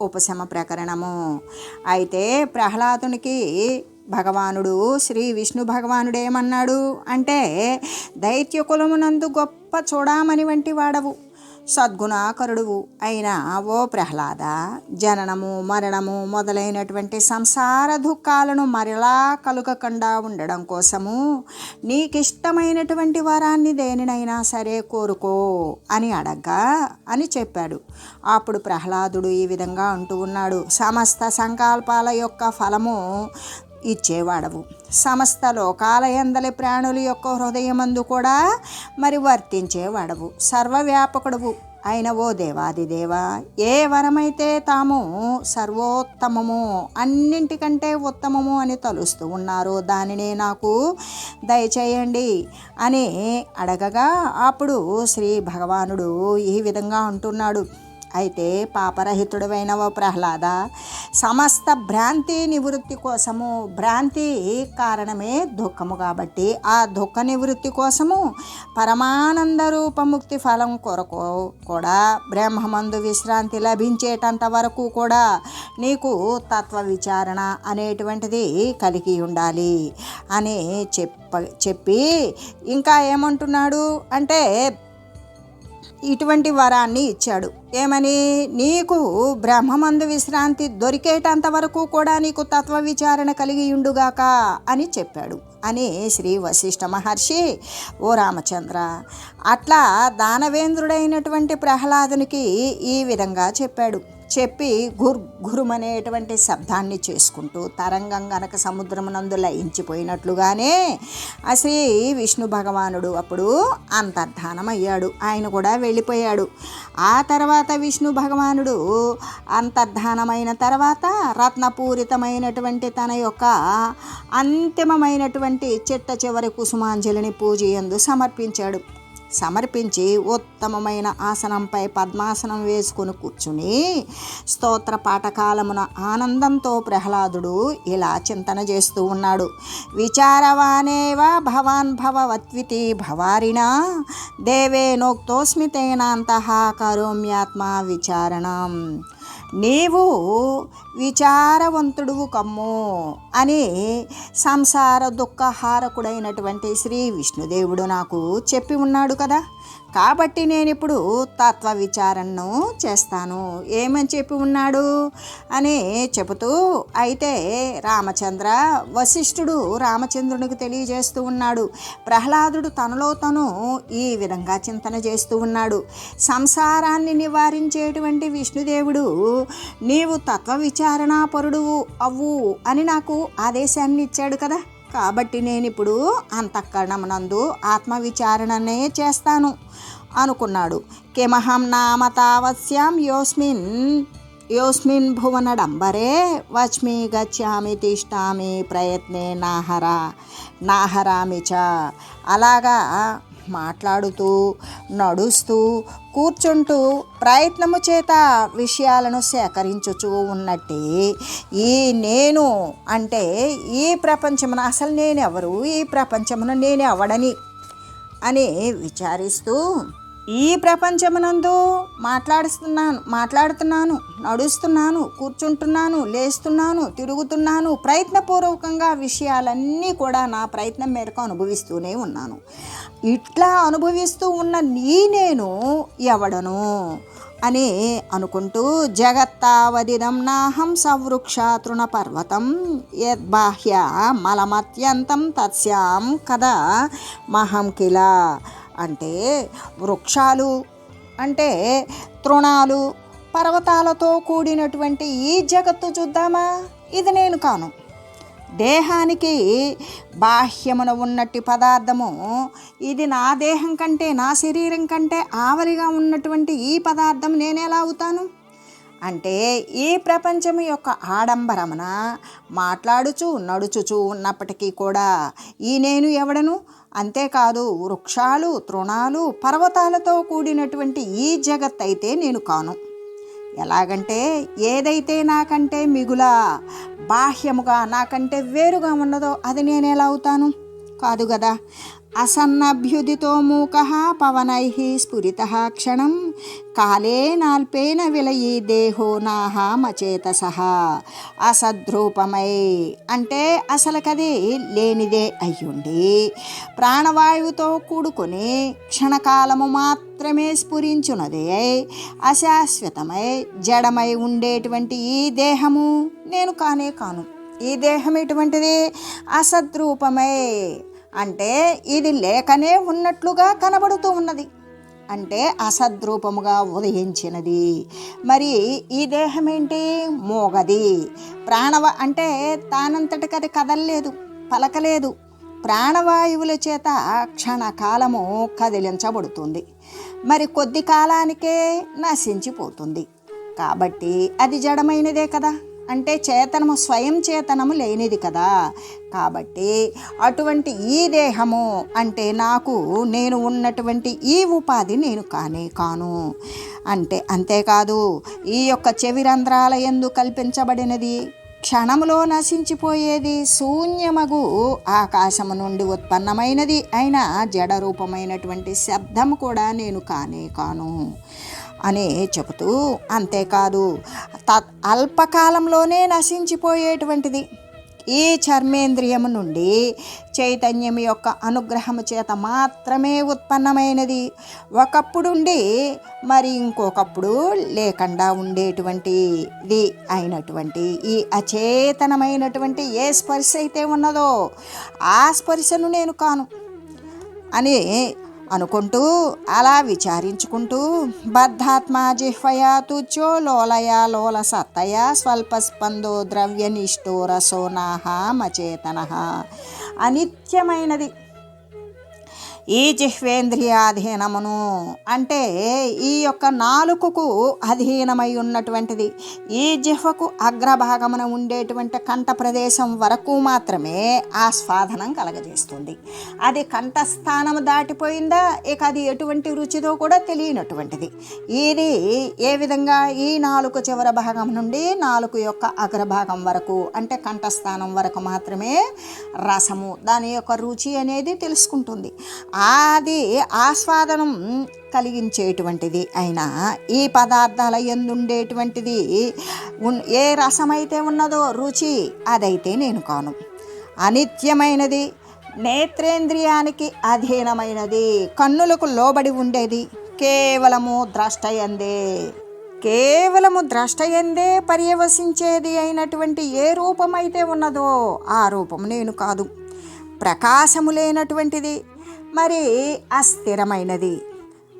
ఉపశమ ప్రకరణము. అయితే ప్రహ్లాదునికి భగవానుడు శ్రీ విష్ణు భగవానుడు ఏమన్నాడు? అంటే దైత్య కులమునందు గొప్ప చూడామని వంటి వాడవు. సద్గుణాకరుడువు అయిన ఓ ప్రహ్లాద జననము మరణము మొదలైనటువంటి సంసార దుఃఖాలను మరలా కలుగకుండా ఉండడం కోసము నీకిష్టమైనటువంటి వరాన్ని దేనినైనా సరే కోరుకో అని అడగ్గా అని చెప్పాడు. అప్పుడు ప్రహ్లాదుడు ఈ విధంగా అంటూ ఉన్నాడు. సమస్త సంకల్పాల యొక్క ఫలము ఇచ్చేవాడవు. సమస్త లోకాలయందలి ప్రాణుల యొక్క హృదయమందు కూడా మరి వర్తించేవాడవు. సర్వవ్యాపకుడవు అయిన ఓ దేవాదిదేవ ఏ వరమైతే తాము సర్వోత్తమము అన్నింటికంటే ఉత్తమము అని తలుస్తూ ఉన్నారో దానినే నాకు దయచేయండి అని అడగగా అప్పుడు శ్రీ భగవానుడు ఈ విధంగా అంటున్నాడు. అయితే పాపరహితుడవైన ఓ ప్రహ్లాద సమస్త భ్రాంతి నివృత్తి కోసము భ్రాంతి కారణమే దుఃఖము కాబట్టి ఆ దుఃఖ నివృత్తి కోసము పరమానంద రూపముక్తి ఫలం కొరకు కూడా బ్రహ్మమందు విశ్రాంతి లభించేటంత వరకు కూడా నీకు తత్వ విచారణ అనేటువంటిది కలిగి ఉండాలి అని చెప్ప చెప్పి ఇంకా ఏమంటున్నాడు అంటే ఇటువంటి వరాన్ని ఇచ్చాడు. ఏమని? నీకు బ్రహ్మమందు విశ్రాంతి దొరికేటంత వరకు కూడా నీకు తత్వ విచారణ కలిగి ఉండుగాక అని చెప్పాడు. అని శ్రీ వశిష్ఠ మహర్షి ఓ రామచంద్ర అట్లా దానవేంద్రుడైనటువంటి ప్రహ్లాదునికి ఈ విధంగా చెప్పాడు. చెప్పి గుర్ గురుమనేటువంటి శబ్దాన్ని చేసుకుంటూ తరంగం గనక సముద్రమునందు లయించిపోయినట్లుగానే ఆ శ్రీ విష్ణు భగవానుడు అప్పుడు అంతర్ధానమయ్యాడు. ఆయన కూడా వెళ్ళిపోయాడు. ఆ తర్వాత విష్ణు భగవానుడు అంతర్ధానమైన తర్వాత రత్నపూరితమైనటువంటి తన యొక్క అంతిమమైనటువంటి చిట్ట చివరి కుసుమాంజలిని పూజ ఎందు సమర్పించాడు. సమర్పించి ఉత్తమమైన ఆసనంపై పద్మాసనం వేసుకుని కూర్చుని స్తోత్ర పాఠకాలమున ఆనందంతో ప్రహ్లాదుడు ఇలా చింతన చేస్తూ ఉన్నాడు. విచారవానేవ భవాన్ భవవత్వితి భవారిణా? దేవేనోక్తోస్మి తేనాంతః కరోమ్యాత్మ విచారణం. నీవు విచారవంతుడువు కమ్ము అని సంసార దుఃఖహారకుడైనటువంటి శ్రీ విష్ణుదేవుడు నాకు చెప్పి ఉన్నాడు కదా. కాబట్టి నేను ఇప్పుడు తత్వ విచారణను చేస్తాను. ఏమని చెప్పి ఉన్నాడు? అని చెబుతూ అయితే రామచంద్ర వశిష్ఠుడు రామచంద్రునికి తెలియజేస్తూ ఉన్నాడు. ప్రహ్లాదుడు తనలో తను ఈ విధంగా చింతన చేస్తూ ఉన్నాడు. సంసారాన్ని నివారించేటువంటి విష్ణుదేవుడు నీవు తత్వ విచారణాపరుడు అవ్వు అని నాకు ఆదేశాన్ని ఇచ్చాడు కదా? కాబట్టి నేను ఇప్పుడు అంతఃకరణమునందు ఆత్మవిచారణనే చేస్తాను అనుకున్నాడు. కిమహం నామ తావత్స్యాం యోస్మిన్ యోస్మిన్ భువనడంబరే వచ్మి గచ్చామి తిష్టామి ప్రయత్నే నాహరా నాహరామి చ. అలాగా మాట్లాడుతూ నడుస్తూ కూర్చుంటూ ప్రయత్నము చేత విషయాలను సేకరించుచూ ఉన్నట్టే ఈ నేను అంటే ఈ ప్రపంచమున అసలు నేను ఎవరు ఈ ప్రపంచమున నేను ఎవడని అని విచారిస్తూ ఈ ప్రపంచమునందు మాట్లాడుతున్నాను మాట్లాడుతున్నాను నడుస్తున్నాను కూర్చుంటున్నాను లేస్తున్నాను తిరుగుతున్నాను ప్రయత్నపూర్వకంగా విషయాలన్నీ కూడా నా ప్రయత్నం మేరకు అనుభవిస్తూనే ఉన్నాను. ఇట్లా అనుభవిస్తూ ఉన్న నీ నేను ఎవడను? అని అనుకుంటూ జగత్తావదిదం నాహం సవృక్ష తృణపర్వతం యద్బాహ్య మలమత్యంతం తత్స్యాం కదా మహం కిల. అంటే వృక్షాలు అంటే తృణాలు పర్వతాలతో కూడినటువంటి ఈ జగత్తు చూద్దామా? ఇది నేను కాను. దేహానికి బాహ్యమున ఉన్నట్టు పదార్థము ఇది నా దేహం కంటే నా శరీరం కంటే ఆవలిగా ఉన్నటువంటి ఈ పదార్థం నేనెలా అవుతాను? అంటే ఈ ప్రపంచం యొక్క ఆడంబరమున మాట్లాడుచు నడుచుచు ఉన్నప్పటికీ కూడా ఈ నేను ఎవడను? అంతేకాదు వృక్షాలు తృణాలు పర్వతాలతో కూడినటువంటి ఈ జగత్ అయితే నేను కాను. ఎలాగంటే ఏదైతే నాకంటే మిగుల బాహ్యముగా నాకంటే వేరుగా ఉన్నదో అది నేను ఎలా అవుతాను? కాదు కదా అసన్నభ్యుదితో మూక పవనై స్ఫురిత క్షణం కాళేనాల్పేన విలయీ విలయి దేహో నాహమచేతస అసద్రూపమై అంటే అసలుకది లేనిదే అయ్యుండి। ప్రాణవాయువుతో కూడుకొని క్షణకాలము మాత్రమే స్ఫురించున్నదే అశాశ్వతమై జడమై ఉండేటువంటి ఈ దేహము నేను కానే కాను. ఈ దేహం ఎటువంటిది? అసద్రూపమై. అంటే ఇది లేకనే ఉన్నట్లుగా కనబడుతూ ఉన్నది. అంటే అసద్రూపముగా ఉదయించినది. మరి ఈ దేహం ఏంటి మోగది. ప్రాణవ అంటే తానంతటికి అది కదలలేదు పలకలేదు. ప్రాణవాయువుల చేత క్షణకాలము కదిలించబడుతుంది. మరి కొద్ది కాలానికే నశించిపోతుంది. కాబట్టి అది జడమైనదే కదా. అంటే చేతనము స్వయం చేతనము లేనిది కదా. కాబట్టి అటువంటి ఈ దేహము అంటే నాకు నేను ఉన్నటువంటి ఈ ఉపాధి నేను కానే కాను. అంటే అంతేకాదు ఈ యొక్క చెవిరంధ్రాల ఎందు కల్పించబడినది క్షణములో నశించిపోయేది శూన్యమగు ఆకాశము నుండి ఉత్పన్నమైనది అయిన జడ రూపమైనటువంటి శబ్దము కూడా నేను కానే కాను. అని చెబుతూ అంతేకాదు త అల్పకాలంలోనే నశించిపోయేటువంటిది. ఈ చర్మేంద్రియము నుండి చైతన్యం యొక్క అనుగ్రహము చేత మాత్రమే ఉత్పన్నమైనది. ఒకప్పుడుండి మరి ఇంకొకప్పుడు లేకుండా ఉండేటువంటిది అయినటువంటి ఈ అచేతనమైనటువంటి ఏ స్పర్శ అయితే ఉన్నదో ఆ స్పర్శను నేను కాను అని అనుకుంటూ అలా విచారించుకుంటూ బద్ధాత్మ జిహ్వయా తుచ్చో లోలయ లోల సత్తయ స్వల్పస్పందో ద్రవ్యనిష్టో రసోనాహ మచేతన. అనిత్యమైనది. ఈ జిహ్వేంద్రియాధీనమును అంటే ఈ యొక్క నాలుకకు అధీనమై ఉన్నటువంటిది. ఈ జిహ్వకు అగ్రభాగమున ఉండేటువంటి కంఠ ప్రదేశం వరకు మాత్రమే ఆస్వాదనం కలగజేస్తుంది. అది కంఠస్థానం దాటిపోయిందా? ఇక అది ఎటువంటి రుచిదో కూడా తెలియనటువంటిది. ఇది ఏ విధంగా? ఈ నాలుగు చివర భాగం నుండి నాలుగు యొక్క అగ్రభాగం వరకు అంటే కంఠస్థానం వరకు మాత్రమే రసము దాని యొక్క రుచి అనేది తెలుసుకుంటుంది. అది ఆస్వాదనం కలిగించేటువంటిది. అయినా ఈ పదార్థాల ఎందుండేటువంటిది? ఏ రసమైతే ఉన్నదో రుచి అదైతే నేను కాను. అనిత్యమైనది నేత్రేంద్రియానికి అధీనమైనది కన్నులకు లోబడి ఉండేది కేవలము ద్రష్టయందే. కేవలము ద్రష్టయందే పర్యవసించేది అయినటువంటి ఏ రూపమైతే ఉన్నదో ఆ రూపం నేను కాదు. ప్రకాశము లేనటువంటిది మరి అస్థిరమైనది.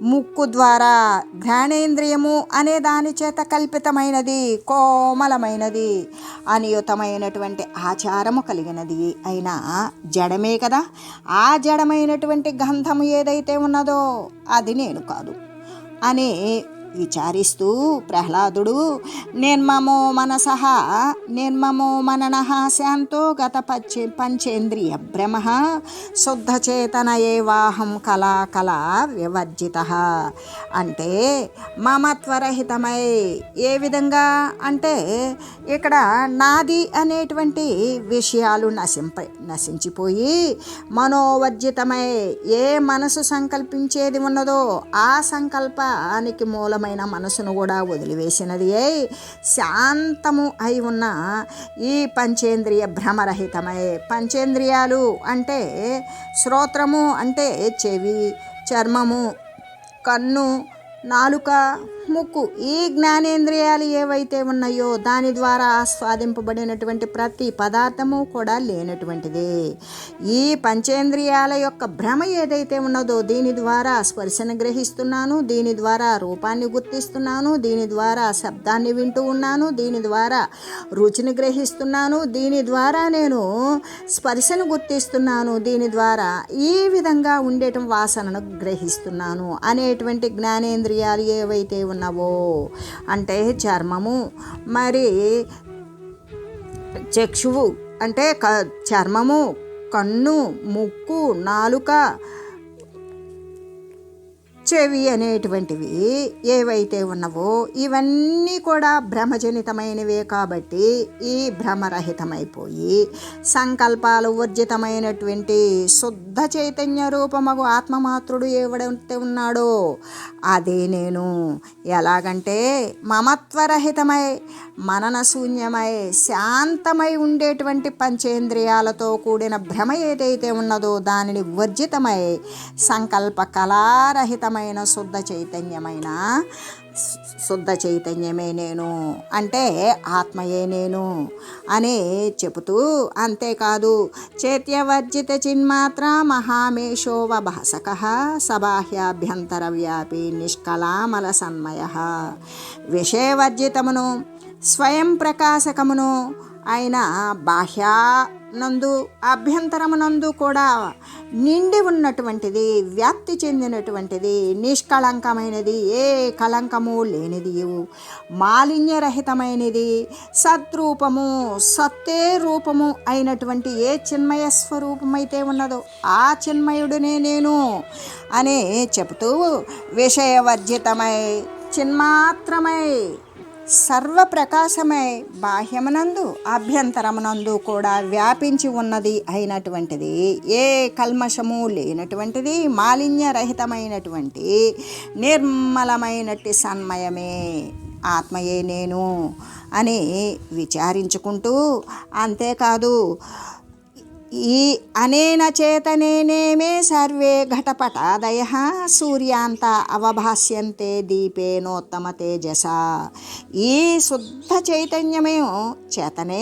ముక్కు ద్వారా ఘ్రాణేంద్రియము అనే దాని చేత కల్పితమైనది కోమలమైనది అనియుతమైనటువంటి ఆచారము కలిగినది అయినా జడమే కదా. ఆ జడమైనటువంటి గంధము ఏదైతే ఉన్నదో అది నేను కాదు. అని విచారిస్తూ ప్రహ్లాదుడు నిర్మమో మనస నిర్మమో మనన శాంతో గత పచ్చే పంచేంద్రియ భ్రమ శుద్ధచేతన ఏవాహం కళా కళ వివర్జిత. అంటే మమత్వరహితమై ఏ విధంగా? అంటే ఇక్కడ నాది అనేటువంటి విషయాలు నశింప నశించిపోయి మనోవర్జితమై ఏ మనసు సంకల్పించేది ఉన్నదో ఆ సంకల్పానికి మూలం మూలమైన మనసును కూడా వదిలివేసినది. శాంతము అయి ఉన్న ఈ పంచేంద్రియ భ్రమరహితమై పంచేంద్రియాలు అంటే శ్రోత్రము అంటే చెవి చర్మము కన్ను నాలుక ముక్కు ఈ జ్ఞానేంద్రియాలు ఏవైతే ఉన్నాయో దాని ద్వారా ఆస్వాదింపబడినటువంటి ప్రతి పదార్థము కూడా లేనటువంటిది. ఈ పంచేంద్రియాల యొక్క భ్రమ ఏదైతే ఉన్నదో దీని ద్వారా స్పర్శను గ్రహిస్తున్నాను దీని ద్వారా రూపాన్ని గుర్తిస్తున్నాను దీని ద్వారా శబ్దాన్ని వింటూ ఉన్నాను దీని ద్వారా రుచిని గ్రహిస్తున్నాను దీని ద్వారా నేను స్పర్శను గుర్తిస్తున్నాను దీని ద్వారా ఈ విధంగా ఉండేటం వాసనను గ్రహిస్తున్నాను అనేటువంటి జ్ఞానేంద్రియాలు ఏవైతే ఉన్నవో? అంటే చర్మము. మరి చక్షువు అంటే క చర్మము కన్ను ముక్కు నాలుక చెవి అనేటువంటివి ఏవైతే ఉన్నవో ఇవన్నీ కూడా భ్రమజనితమైనవే కాబట్టి ఈ భ్రమరహితమైపోయి సంకల్పాలు వర్జితమైనటువంటి శుద్ధ చైతన్య రూపమగు ఆత్మమాత్రుడు ఎవడైతే ఉన్నాడో అదే నేను. ఎలాగంటే మమత్వరహితమై మనన శూన్యమై శాంతమై ఉండేటువంటి పంచేంద్రియాలతో కూడిన భ్రమ ఏదైతే ఉన్నదో దానిని వర్జితమై సంకల్ప కళారహితమై కళారహితమైన శుద్ధ చైతన్యమైన? శుద్ధ చైతన్యమే నేను. అంటే ఆత్మయే నేను అని చెబుతూ అంతేకాదు చేత్యవర్జిత చిన్మాత్ర మహామేషోవ భాసక సబాహ్యాభ్యంతర వ్యాపి నిష్కలామల సన్మయ. విషయవర్జితమును స్వయం ప్రకాశకమును అయిన నందు అభ్యంతరమునందు కూడా నిండి ఉన్నటువంటిది వ్యాప్తి చెందినటువంటిది నిష్కళంకమైనది ఏ కళంకము లేనిది మాలిన్యరహితమైనది సద్రూపము సత్తే రూపము అయినటువంటి ఏ చిన్మయ స్వరూపమైతే ఉన్నదో ఆ చిన్మయుడునే నేను అని చెబుతూ విషయవర్జితమై చిన్మాత్రమై సర్వప్రకాశమై బాహ్యమునందు అభ్యంతరమునందు కూడా వ్యాపించి ఉన్నది అయినటువంటిది. ఏ కల్మషము లేనటువంటిది మాలిన్యరహితమైనటువంటి నిర్మలమైనట్టి సన్మయమే. ఆత్మయే నేను అని విచారించుకుంటూ అంతేకాదు ఈ అనేన చేతనేనేమే సర్వే ఘటపటాదయ సూర్యాంత అవభాస్యంతే దీపేనోత్తమ తేజస. ఈ శుద్ధ చైతన్యమే చేతనే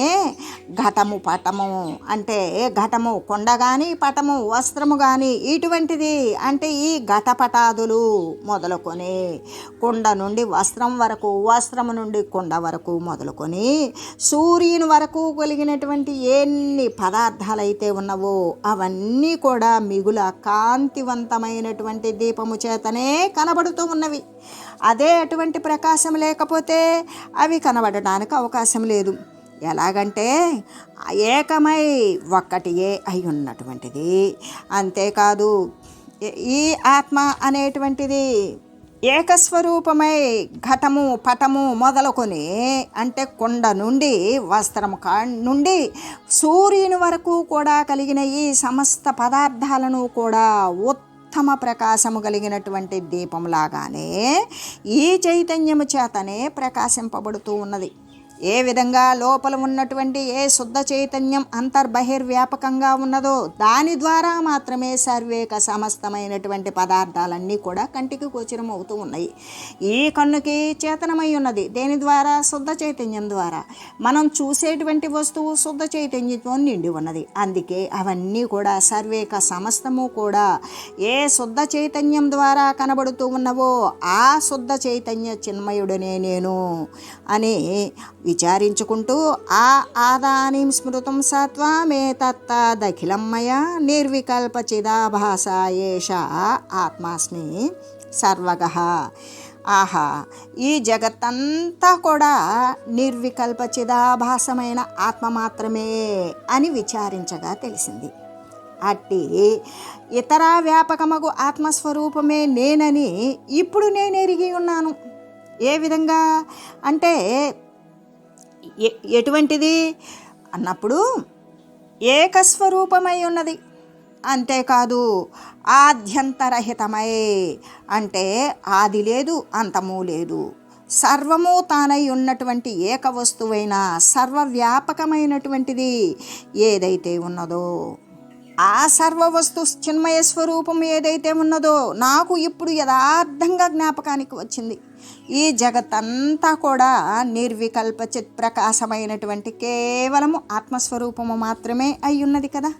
ఘటము పటము అంటే ఘటము కొండ కానీ పటము వస్త్రము కానీ ఇటువంటిది అంటే ఈ ఘటపటాదులు మొదలుకొని కుండ నుండి వస్త్రం వరకు వస్త్రము నుండి కుండ వరకు మొదలుకొని సూర్యుని వరకు కలిగినటువంటి ఎన్ని పదార్థాలైతే ఉన్నవో అవన్నీ కూడా మిగుల కాంతివంతమైనటువంటి దీపము చేతనే కనబడుతూ ఉన్నవి. అదే అటువంటి ప్రకాశం లేకపోతే అవి కనబడడానికి అవకాశం లేదు. ఎలాగంటే ఏకమై ఒక్కటియే అయి ఉన్నటువంటిది. అంతేకాదు ఈ ఆత్మ అనేటువంటిది ఏకస్వరూపమై ఘటము పటము మొదలుకొని అంటే కొండ నుండి వస్త్రము కా నుండి సూర్యుని వరకు కూడా కలిగిన ఈ సమస్త పదార్థాలను కూడా ఉత్తమ ప్రకాశము కలిగినటువంటి దీపంలాగానే ఈ చైతన్యము చేతనే ప్రకాశింపబడుతూ ఉన్నది. ఏ విధంగా లోపల ఉన్నటువంటి ఏ శుద్ధ చైతన్యం అంతర్బహిర్వ్యాపకంగా ఉన్నదో దాని ద్వారా మాత్రమే సర్వేక సమస్తమైనటువంటి పదార్థాలన్నీ కూడా కంటికి గోచరం అవుతూ ఉన్నాయి. ఈ కన్నుకి చేతనమై ఉన్నది. దేని ద్వారా? శుద్ధ చైతన్యం ద్వారా. మనం చూసేటువంటి వస్తువు శుద్ధ చైతన్యంతో నిండి ఉన్నది. అందుకే అవన్నీ కూడా సర్వేక సమస్తము కూడా ఏ శుద్ధ చైతన్యం ద్వారా కనబడుతూ ఉన్నవో ఆ శుద్ధ చైతన్య చిన్మయుడనే నేను అని విచారించుకుంటూ ఆ ఆదానిం స్మృతం సత్వా మే నిర్వికల్ప చిదాభాస ఏష ఆత్మాస్మి సర్వగ. ఆహా ఈ జగత్తంతా కూడా నిర్వికల్ప చిదాభాసమైన ఆత్మ మాత్రమే అని విచారించగా తెలిసింది. అట్టి ఇతర వ్యాపకమగు ఆత్మస్వరూపమే నేనని ఇప్పుడు నేను ఎరిగి ఉన్నాను. ఏ విధంగా? అంటే ఎటువంటిది? అన్నప్పుడు ఏకస్వరూపమై ఉన్నది. అంతేకాదు ఆద్యంతరహితమై అంటే ఆది లేదు అంతము లేదు. సర్వము తానై ఉన్నటువంటి ఏక వస్తువైన సర్వవ్యాపకమైనటువంటిది ఏదైతే ఉన్నదో ఆ సర్వ వస్తు చిన్మయ స్వరూపం ఏదైతే ఉన్నదో నాకు ఇప్పుడు యథార్థంగా జ్ఞాపకానికి వచ్చింది. ఈ జగత్తంతా కూడా నిర్వికల్ప చిత్ ప్రకాశమైనటువంటి కేవలము ఆత్మస్వరూపము మాత్రమే అయి ఉన్నది కదా.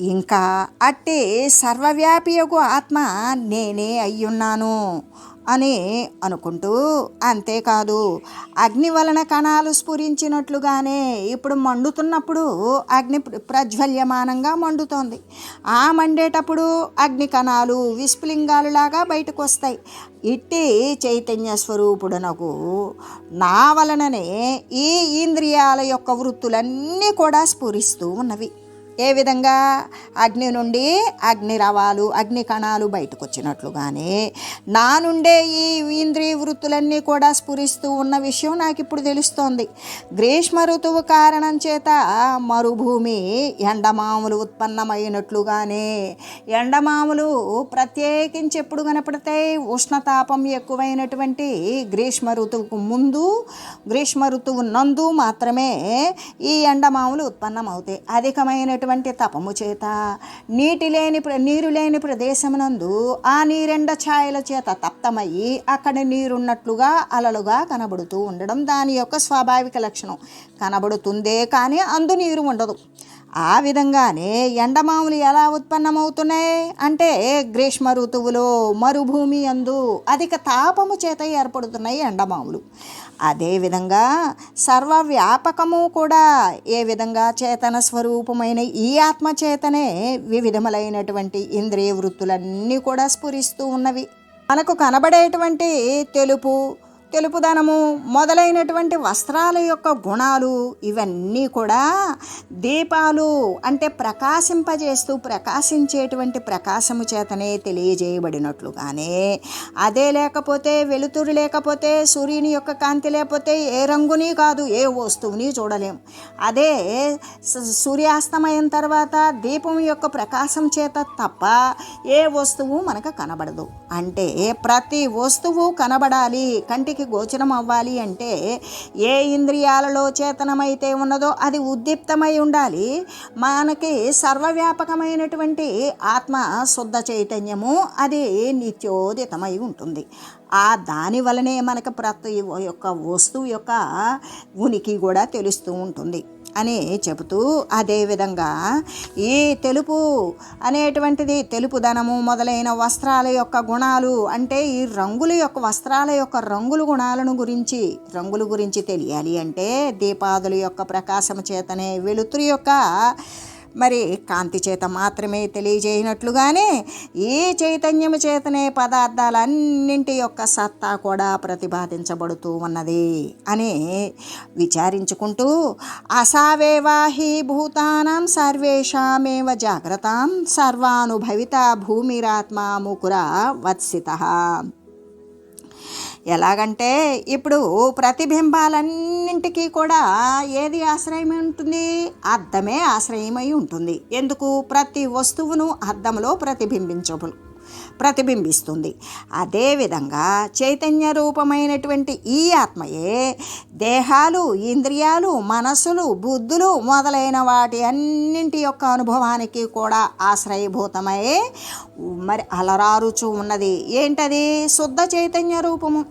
ఇంకా అట్టి సర్వవ్యాపియగు ఆత్మ నేనే అయ్యున్నాను. అని అనుకుంటూ అంతేకాదు అగ్ని వలన కణాలు స్ఫురించినట్లుగానే ఇప్పుడు మండుతున్నప్పుడు అగ్ని ప్రజ్వల్యమానంగా మండుతోంది. ఆ మండేటప్పుడు అగ్ని కణాలు విస్ఫులింగాలులాగా బయటకు వస్తాయి ఇట్టి చైతన్య స్వరూపుడనకు నా వలననే ఈ ఇంద్రియాల యొక్క వృత్తులన్నీ కూడా స్ఫురిస్తూ ఉన్నవి. ఏ విధంగా? అగ్ని నుండి అగ్ని రవాలు అగ్ని కణాలు బయటకు వచ్చినట్లుగానే నా నుండే ఈ ఇంద్రియ వృత్తులన్నీ కూడా స్ఫురిస్తూ ఉన్న విషయం నాకు ఇప్పుడు తెలుస్తోంది. గ్రీష్మ ఋతువు కారణం చేత మరుభూమి ఎండమాములు ఉత్పన్నమైనట్లుగానే ఎండమాములు ప్రత్యేకించి ఎప్పుడు కనపడతాయి ఉష్ణతాపం ఎక్కువైనటువంటి గ్రీష్మ ఋతువుకు ముందు గ్రీష్మ ఋతువు నందు మాత్రమే ఈ ఎండమాములు ఉత్పన్నమవుతాయి. అధికమైనటువంటి తపము చేత నీటి లేని ప్ర- నీరు లేని ప్రదేశమునందు ఆ నీరెండ ఛాయల చేత తప్తమయ్యి అక్కడ నీరున్నట్లుగా అలలుగా కనబడుతూ ఉండడం దాని యొక్క స్వాభావిక లక్షణం. కనబడుతుందే కానీ అందు నీరు ఉండదు. ఆ విధంగానే ఎండమాములు ఎలా ఉత్పన్నమవుతున్నాయి? అంటే గ్రీష్మ ఋతువులో మరుభూమి అందు అధిక తాపము చేత ఏర్పడుతున్నాయి ఎండమాములు. అదేవిధంగా సర్వవ్యాపకము కూడా ఏ విధంగా చేతన స్వరూపమైన ఈ ఆత్మచేతనే వివిధములైనటువంటి ఇంద్రియ వృత్తులన్నీ కూడా స్ఫురిస్తూ ఉన్నవి. మనకు కనబడేటువంటి తెలుపు తెలుపుదనము మొదలైనటువంటి వస్త్రాల యొక్క గుణాలు ఇవన్నీ కూడా దీపాలు అంటే ప్రకాశింపజేస్తూ ప్రకాశించేటువంటి ప్రకాశము చేతనే తెలియజేయబడినట్లుగానే అదే లేకపోతే వెలుతురు లేకపోతే సూర్యుని యొక్క కాంతి లేకపోతే ఏ రంగుని కాదు ఏ వస్తువుని చూడలేం అదే సూర్యాస్తమయం తర్వాత దీపం యొక్క ప్రకాశం చేత తప్ప ఏ వస్తువు మనకు కనబడదు. అంటే ప్రతి వస్తువు కనబడాలి కంటికి గోచరం అవ్వాలి అంటే ఏ ఇంద్రియాలలో చేతనమైతే ఉన్నదో అది ఉద్దీప్తమై ఉండాలి. మనకి సర్వవ్యాపకమైనటువంటి ఆత్మ శుద్ధ చైతన్యము అది నిత్యోదితమై ఉంటుంది. ఆ దాని వలనే మనకు ప్రతి యొక్క వస్తువు యొక్క ఉనికి కూడా తెలుస్తూ ఉంటుంది. అని చెబుతూ అదేవిధంగా ఈ తెలుపు అనేటువంటిది తెలుపుదనము మొదలైన వస్త్రాల యొక్క గుణాలు అంటే ఈ రంగుల యొక్క వస్త్రాల యొక్క రంగుల గుణాలను గురించి రంగుల గురించి తెలియాలి అంటే దీపాదుల యొక్క ప్రకాశము చేతనే వెలుతురు యొక్క మరి కాంతి చేత మాత్రమే తెలియజేయనట్లుగానే ఈ చైతన్యము చేతనే పదార్థాలన్నింటి యొక్క సత్తా కూడా ప్రతిపాదించబడుతూ ఉన్నది అని విచారించుకుంటూ అసావేవాహి భూతానం సర్వేషామేవ జాగ్రత్తాం సర్వానుభవిత భూమిరాత్మా ముకుర వత్సిత. ఎలాగంటే ఇప్పుడు ప్రతిబింబాలన్నింటికీ కూడా ఏది ఆశ్రయమై ఉంటుంది? అద్దమే ఆశ్రయమై ఉంటుంది. ఎందుకు? ప్రతి వస్తువును అద్దంలో ప్రతిబింబించబు ప్రతిబింబిస్తుంది. అదేవిధంగా చైతన్య రూపమైనటువంటి ఈ ఆత్మయే దేహాలు ఇంద్రియాలు మనస్సులు బుద్ధులు మొదలైన వాటి అన్నింటి యొక్క అనుభవానికి కూడా ఆశ్రయభూతమై మరి అలరారుచు ఉన్నది. ఏంటది? శుద్ధ చైతన్య రూపము.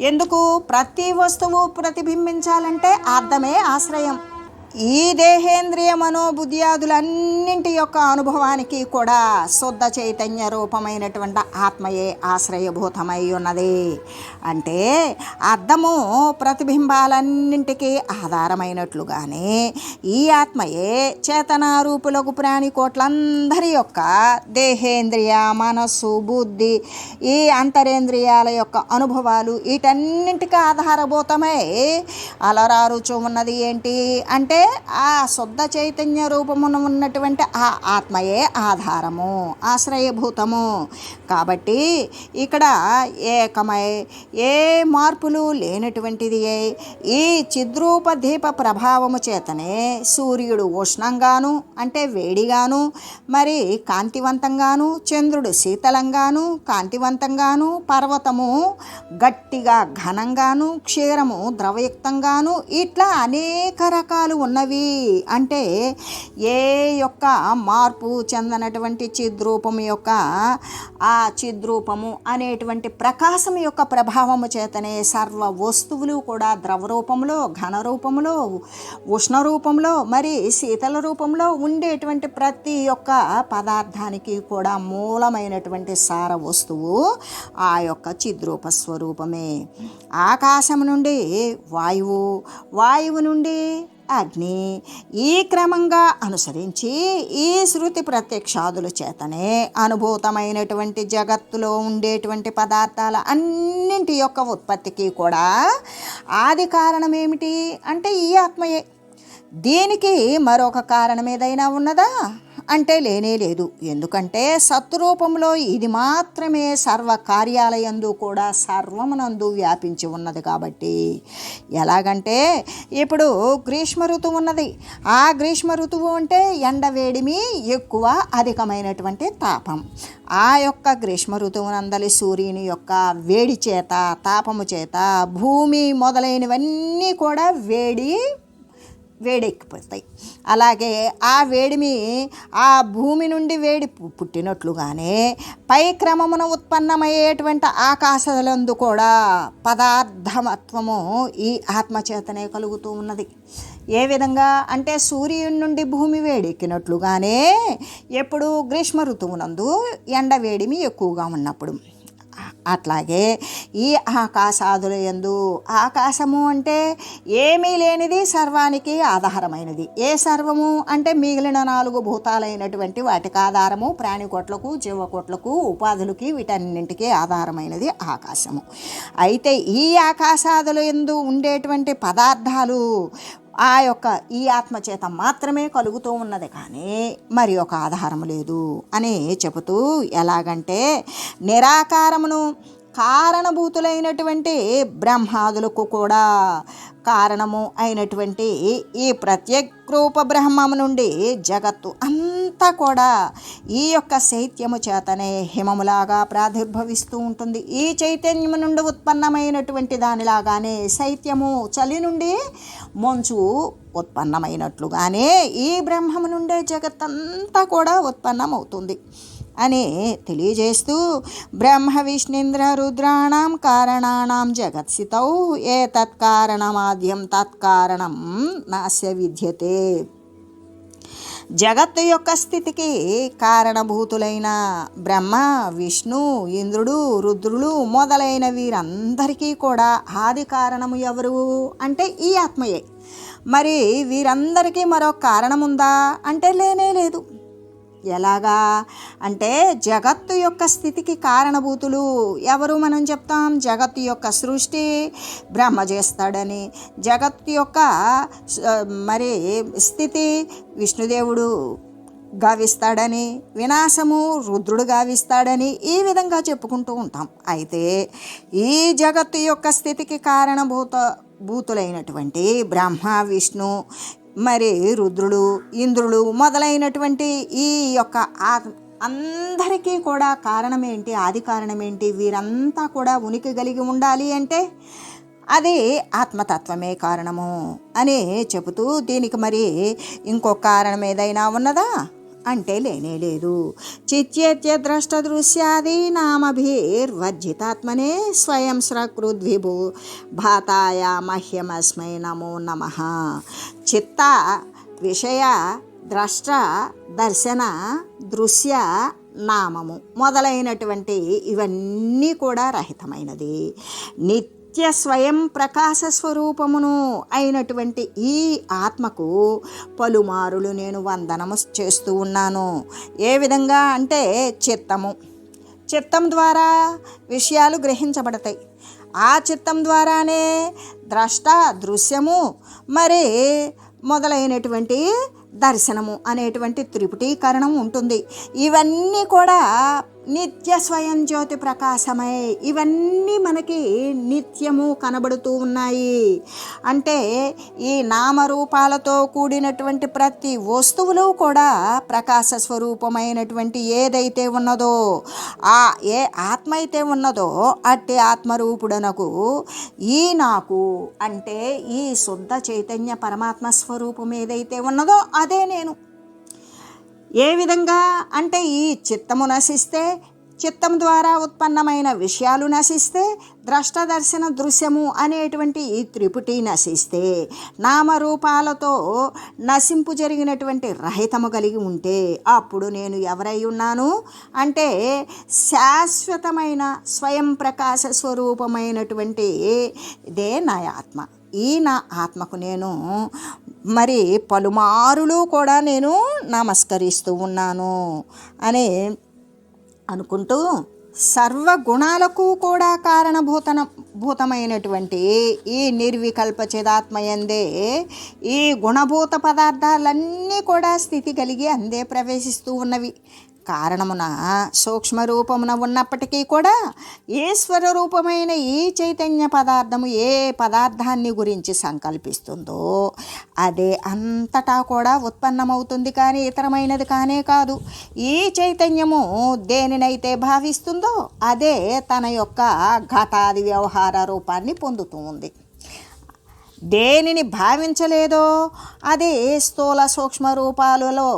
ఎందుకు? ప్రతి వస్తువు ప్రతిబింబించాలంటే అర్థమే ఆశ్రయం. ఈ దేహేంద్రియ మనోబుద్ధ్యాదులన్నింటి యొక్క అనుభవానికి కూడా శుద్ధ చైతన్య రూపమైనటువంటి ఆత్మయే ఆశ్రయభూతమై ఉన్నది. అంటే అర్థము ప్రతిబింబాలన్నింటికీ ఆధారమైనట్లుగానే ఈ ఆత్మయే చేతనారూపులకు ప్రాణికోట్లందరి యొక్క దేహేంద్రియ మనస్సు బుద్ధి ఈ అంతరేంద్రియాల యొక్క అనుభవాలు వీటన్నింటికి ఆధారభూతమై అలరారుచు ఉన్నది ఏంటి అంటే ఆ శుద్ధ చైతన్య రూపమున ఉన్నటువంటి ఆ ఆత్మయే ఆధారము ఆశ్రయభూతము. కాబట్టి ఇక్కడ ఏకమై ఏ మార్పులు లేనటువంటిది ఈ చిద్రూప దీప ప్రభావము చేతనే సూర్యుడు ఉష్ణంగాను అంటే వేడిగాను మరి కాంతివంతంగాను చంద్రుడు శీతలంగాను కాంతివంతంగాను పర్వతము గట్టిగా ఘనంగాను క్షీరము ద్రవయుక్తంగాను ఇట్లా అనేక రకాలు ఉన్నవి అంటే ఏ యొక్క మార్పు చెందనటువంటి చిద్రూపం యొక్క ఆ చిద్రూపము అనేటువంటి ప్రకాశం యొక్క ప్రభావము చేతనే సర్వ వస్తువులు కూడా ద్రవ రూపంలో ఘన రూపంలో ఉష్ణ రూపంలో మరి శీతల రూపంలో ఉండేటువంటి ప్రతి ఒక్క పదార్థానికి కూడా మూలమైనటువంటి సార వస్తువు ఆ యొక్క చిద్రూప స్వరూపమే. ఆకాశం నుండి వాయువు వాయువు నుండి అగ్ని ఈ క్రమంగా అనుసరించి ఈ శృతి ప్రత్యక్షాదుల చేతనే అనుభూతమైనటువంటి జగత్తులో ఉండేటువంటి పదార్థాల అన్నింటి యొక్క ఉత్పత్తికి కూడా ఆది కారణం ఏమిటి? అంటే ఈ ఆత్మయే. దీనికి మరొక కారణం ఏదైనా ఉన్నదా? అంటే లేనే లేదు. ఎందుకంటే సత్రూపంలో ఇది మాత్రమే సర్వ కార్యాలయందు కూడా సర్వమునందు వ్యాపించి ఉన్నది కాబట్టి. ఎలాగంటే ఇప్పుడు గ్రీష్మ ఋతువు ఉన్నది. ఆ గ్రీష్మ ఋతువు అంటే ఎండ వేడిమి ఎక్కువ అధికమైనటువంటి తాపం. ఆ యొక్క గ్రీష్మ ఋతువునందలి సూర్యుని యొక్క వేడి చేత తాపము చేత భూమి మొదలైనవన్నీ కూడా వేడి వేడెక్కిపోతాయి. అలాగే ఆ వేడిమి ఆ భూమి నుండి వేడి పు- పుట్టినట్లుగానే పై క్రమమున ఉత్పన్నమయ్యేటువంటి ఆకాశలందు కూడా పదార్థమత్వము ఈ ఆత్మచేతనే కలుగుతూ ఉన్నది. ఏ విధంగా అంటే సూర్యుని నుండి భూమి వేడెక్కినట్లుగానే ఎప్పుడు గ్రీష్మ ఋతువునందు ఎండ వేడిమి ఎక్కువగా ఉన్నప్పుడు. అట్లాగే ఈ ఆకాశాదుల ఎందు ఆకాశము అంటే ఏమీ లేనిది సర్వానికి ఆధారమైనది. ఏ సర్వము అంటే మిగిలిన నాలుగు భూతాలైనటువంటి వాటికి ఆధారము ప్రాణికోట్లకు జీవకోట్లకు ఉపాధులకి వీటన్నింటికి ఆధారమైనది ఆకాశము. అయితే ఈ ఆకాశాదుల ఎందు ఉండేటువంటి పదార్థాలు ఆ యొక్క ఈ ఆత్మచేత మాత్రమే కలుగుతూ ఉన్నది కానీ మరి ఒక ఆధారం లేదు. అని చెబుతూ ఎలాగంటే నిరాకారమును కారణభూతులైనటువంటి బ్రహ్మాదులకు కూడా కారణము అయినటువంటి ఈ ప్రత్యేక రూప బ్రహ్మము నుండి జగత్తు అంతా కూడా ఈ యొక్క శైత్యము చేతనే హిమములాగా ప్రాదుర్భవిస్తూ ఉంటుంది. ఈ చైతన్యము నుండి ఉత్పన్నమైనటువంటి దానిలాగానే శైత్యము చలి నుండి మంచు ఉత్పన్నమైనట్లుగానే ఈ బ్రహ్మము నుండే జగత్తంతా కూడా ఉత్పన్నమవుతుంది. అని తెలియజేస్తూ బ్రహ్మ విష్ణేంద్ర రుద్రాణం కారణానాం జగత్సితౌ ఏ తత్కారణమాద్యం తత్కారణం నాస్య విద్యతే. జగత్తు యొక్క స్థితికి కారణభూతులైన బ్రహ్మ విష్ణు ఇంద్రుడు రుద్రులు మొదలైన వీరందరికీ కూడా ఆది కారణము ఎవరు అంటే ఈ ఆత్మయే. మరి వీరందరికీ మరో కారణముందా? అంటే లేనే లేదు. ఎలాగా? అంటే జగత్తు యొక్క స్థితికి కారణభూతులు ఎవరు మనం చెప్తాం? జగత్తు యొక్క సృష్టి బ్రహ్మ చేస్తాడని. జగత్తు యొక్క మరి స్థితి విష్ణుదేవుడు గావిస్తాడని వినాశము రుద్రుడు గావిస్తాడని ఈ విధంగా చెప్పుకుంటూ ఉంటాం. అయితే ఈ జగత్తు యొక్క స్థితికి కారణభూత భూతులైనటువంటి బ్రహ్మ విష్ణు మరి రుద్రుడు ఇంద్రుడు మొదలైనటువంటి ఈ యొక్క అందరికీ కూడా కారణం ఏంటి ఆది కారణం ఏంటి వీరంతా కూడా ఉనికి కలిగి ఉండాలి అంటే అది ఆత్మతత్వమే కారణము అని చెబుతూ దీనికి మరి ఇంకొక కారణం ఏదైనా ఉన్నదా? అంటే లేనే లేదు చిత్యేత్య ద్రష్ట దృశ్యాది నామభిర్వర్జితాత్మనే స్వయం సకృద్విభు భాతాయ మహ్యమస్మై నమో నమ. చిత్త విషయ ద్రష్ట దర్శన దృశ్య నామము మొదలైనటువంటి ఇవన్నీ కూడా రహితమైనది. నిత్య స్వయం ప్రకాశ స్వరూపమును అయినటువంటి ఈ ఆత్మకు పలుమారులు నేను వందనము చేస్తూ ఉన్నాను. ఏ విధంగా అంటే చిత్తము. చిత్తం ద్వారా విషయాలు గ్రహించబడతాయి. ఆ చిత్తం ద్వారానే ద్రష్ట దృశ్యము మరి మొదలైనటువంటి దర్శనము అనేటువంటి త్రిపుటీకరణం ఉంటుంది. ఇవన్నీ కూడా నిత్య స్వయం జ్యోతి ప్రకాశమై ఇవన్నీ మనకి నిత్యము కనబడుతూ ఉన్నాయి. అంటే ఈ నామరూపాలతో కూడినటువంటి ప్రతి వస్తువులు కూడా ప్రకాశ స్వరూపమైనటువంటి ఏదైతే ఉన్నదో ఆ ఏ ఆత్మ అయితే ఉన్నదో అట్టి ఆత్మరూపుడనకు ఈ నాకు అంటే ఈ శుద్ధ చైతన్య పరమాత్మ స్వరూపం ఏదైతే ఉన్నదో అదే నేను. ఏ విధంగా? అంటే ఈ చిత్తము నశిస్తే చిత్తం ద్వారా ఉత్పన్నమైన విషయాలు నశిస్తే ద్రష్టదర్శన దృశ్యము అనేటువంటి ఈ త్రిపుటి నశిస్తే నామరూపాలతో నశింపు జరిగినటువంటి రహితము కలిగి ఉంటే అప్పుడు నేను ఎవరై ఉన్నాను? అంటే శాశ్వతమైన స్వయం ప్రకాశ స్వరూపమైనటువంటి ఇదే నా ఆత్మ. ఈ నా ఆత్మకు నేను మరి పలుమారులు కూడా నేను నమస్కరిస్తూ ఉన్నాను అని అనుకుంటూ సర్వగుణాలకు కూడా కారణభూతన భూతమైనటువంటి ఈ నిర్వికల్ప చిదాత్మయందే ఈ గుణభూత పదార్థాలన్నీ కూడా స్థితి కలిగి అందే ప్రవేశిస్తూ ఉన్నవి. కారణమున సూక్ష్మ రూపమున ఉన్నప్పటికీ కూడా ఈశ్వర రూపమైన ఈ చైతన్య పదార్థము ఏ పదార్థాన్ని గురించి సంకల్పిస్తుందో అదే అంతటా కూడా ఉత్పన్నమవుతుంది కానీ ఇతరమైనది కానే కాదు. ఈ చైతన్యము దేనినైతే భావిస్తుందో అదే తన యొక్క ఘటాది వ్యవహార రూపాన్ని పొందుతూ ఉంది. దేనిని భావించలేదో అది స్థూల సూక్ష్మ రూపాలలో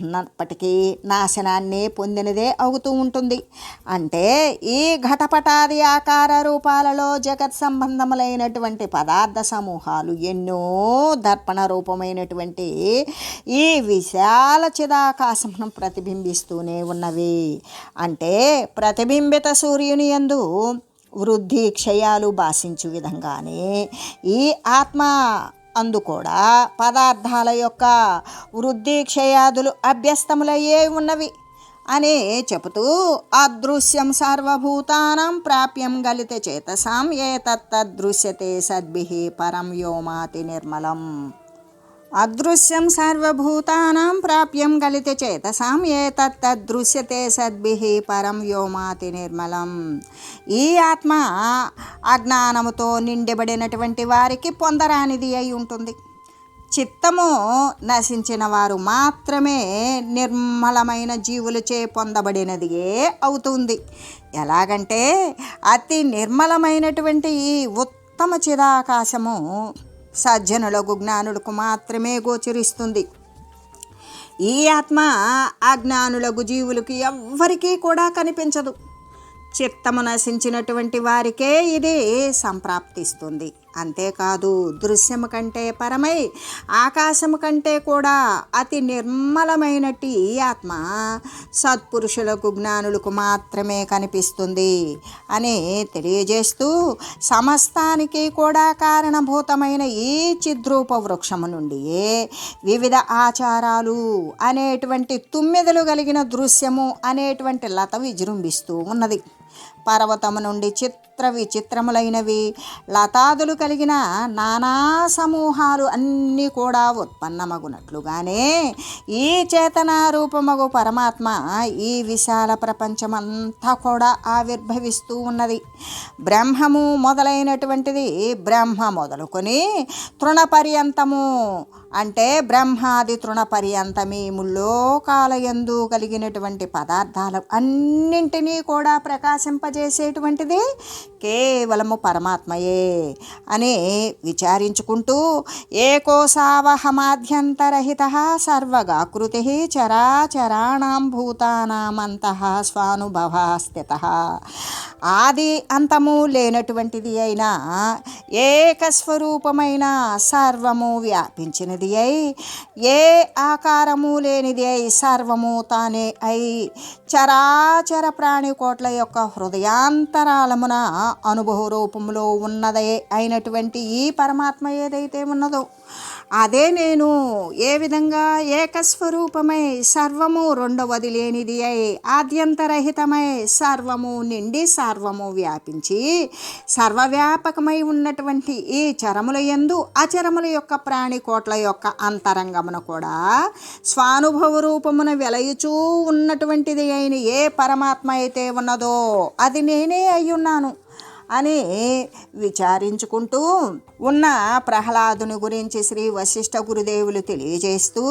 ఉన్నప్పటికీ నాశనాన్ని పొందినదే అవుతూ ఉంటుంది. అంటే ఈ ఘటపటాది ఆకార రూపాలలో జగత్ సంబంధములైనటువంటి పదార్థ సమూహాలు ఎన్నో దర్పణ రూపమైనటువంటి ఈ విశాల చిదాకాశంను ప్రతిబింబిస్తూనే ఉన్నవి. అంటే ప్రతిబింబిత సూర్యుని యందు వృద్ధి క్షయాలు భాషించు విధంగానే ఈ ఆత్మ అందు కూడా పదార్థాల యొక్క వృద్ధి క్షయాదులు అభ్యస్తములయ్యే ఉన్నవి అని చెబుతూ అదృశ్యం సర్వభూతానం ప్రాప్యం గలిత చేతసాం ఏ తత్తదృశ్యతే సద్భి పరం యోమాతి నిర్మలం. అదృశ్యం సర్వభూతానాం ప్రాప్యం గలిత చేతసాం ఏ తద్దృశ్యతే సద్భి పరం వ్యోమాతి నిర్మలం. ఈ ఆత్మ అజ్ఞానముతో నిండబడినటువంటి వారికి పొందరానిది అయి ఉంటుంది. చిత్తము నశించిన వారు మాత్రమే నిర్మలమైన జీవులచే పొందబడినదియే అవుతుంది. ఎలాగంటే అతి నిర్మలమైనటువంటి ఈ ఉత్తమ చిదాకాశము సజ్జనులకు జ్ఞానులకు మాత్రమే గోచరిస్తుంది. ఈ ఆత్మ అజ్ఞానులకు జీవులకు ఎవ్వరికీ కూడా కనిపించదు. చిత్తము నశించినటువంటి వారికే ఇది సంప్రాప్తిస్తుంది. అంతేకాదు దృశ్యము కంటే పరమై ఆకాశము కంటే కూడా అతి నిర్మలమైనటి ఈ ఆత్మ సత్పురుషులకు జ్ఞానులకు మాత్రమే కనిపిస్తుంది అని తెలియజేస్తూ సమస్తానికి కూడా కారణభూతమైన ఈ చిద్రూప వృక్షము నుండి వివిధ ఆచారాలు అనేటువంటి తుమ్మెదలు కలిగిన దృశ్యము అనేటువంటి లత విజృంభిస్తూ ఉన్నది. పర్వతము నుండి చిత్ర విచిత్రములైనవి. లతాదులు కలిగిన నానా సమూహాలు అన్నీ కూడా ఉత్పన్నమగునట్లుగానే ఈ చేతన రూపమగు పరమాత్మ ఈ విశాల ప్రపంచమంతా కూడా ఆవిర్భవిస్తూ ఉన్నది. బ్రహ్మము మొదలైనటువంటిది బ్రహ్మ మొదలుకొని తృణపర్యంతము అంటే బ్రహ్మాది తృణ పర్యంతమీ ముల్లోకాలయందు కలిగినటువంటి పదార్థాలు అన్నింటినీ కూడా ప్రకాశింపజేసేటువంటిది కేవలము పరమాత్మయే అని విచారించుకుంటూ ఏకోసావహమాధ్యంతరహిత సర్వగాకృతి చరాచరాణం భూతానామంత స్వానుభవ స్థిత ఆది అంతము లేనటువంటిది అయినా ఏకస్వరూపమైన సర్వము వ్యాపించినది. అయి ఏ ఆకారము లేనిది అయి సర్వము తానే అయి చరాచర ప్రాణికోట్ల యొక్క హృదయాంతరాలమున అనుభవ రూపంలో ఉన్నదే అయినటువంటి ఈ పరమాత్మ ఏదైతే ఉన్నదో అదే నేను ఏ విధంగా ఏకస్వరూపమై సర్వము రెండవది లేనిది అయి ఆద్యంతరహితమై సర్వము నిండి సర్వము వ్యాపించి సర్వవ్యాపకమై ఉన్నటువంటి ఈ చరముల ఎందు అచరముల యొక్క ప్రాణికోట్ల యొక్క అంతరంగమున కూడా స్వానుభవ రూపమున వెలయుచూ ఉన్నటువంటిది అయిన ఏ పరమాత్మ అయితే ఉన్నదో అది నేనే అయ్యున్నాను. అని విచారించుకుంటూ ఉన్న ప్రహ్లాదుని గురించి శ్రీ వశిష్ఠ గురుదేవులు తెలియజేస్తూ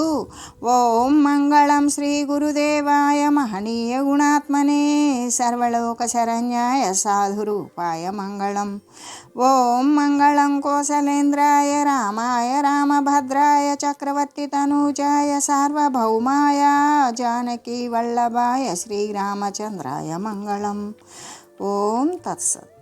ఓం మంగళం శ్రీ గురుదేవాయ మహనీయ గుణాత్మనే సర్వలోక శరణ్యాయ సాధురూపాయ మంగళం. ఓం మంగళం కోసలేంద్రాయ రామాయ రామభద్రాయ చక్రవర్తి తనూజాయ సార్వభౌమాయ జానకి వల్లభాయ శ్రీరామచంద్రాయ మంగళం. ఓం తత్సత్.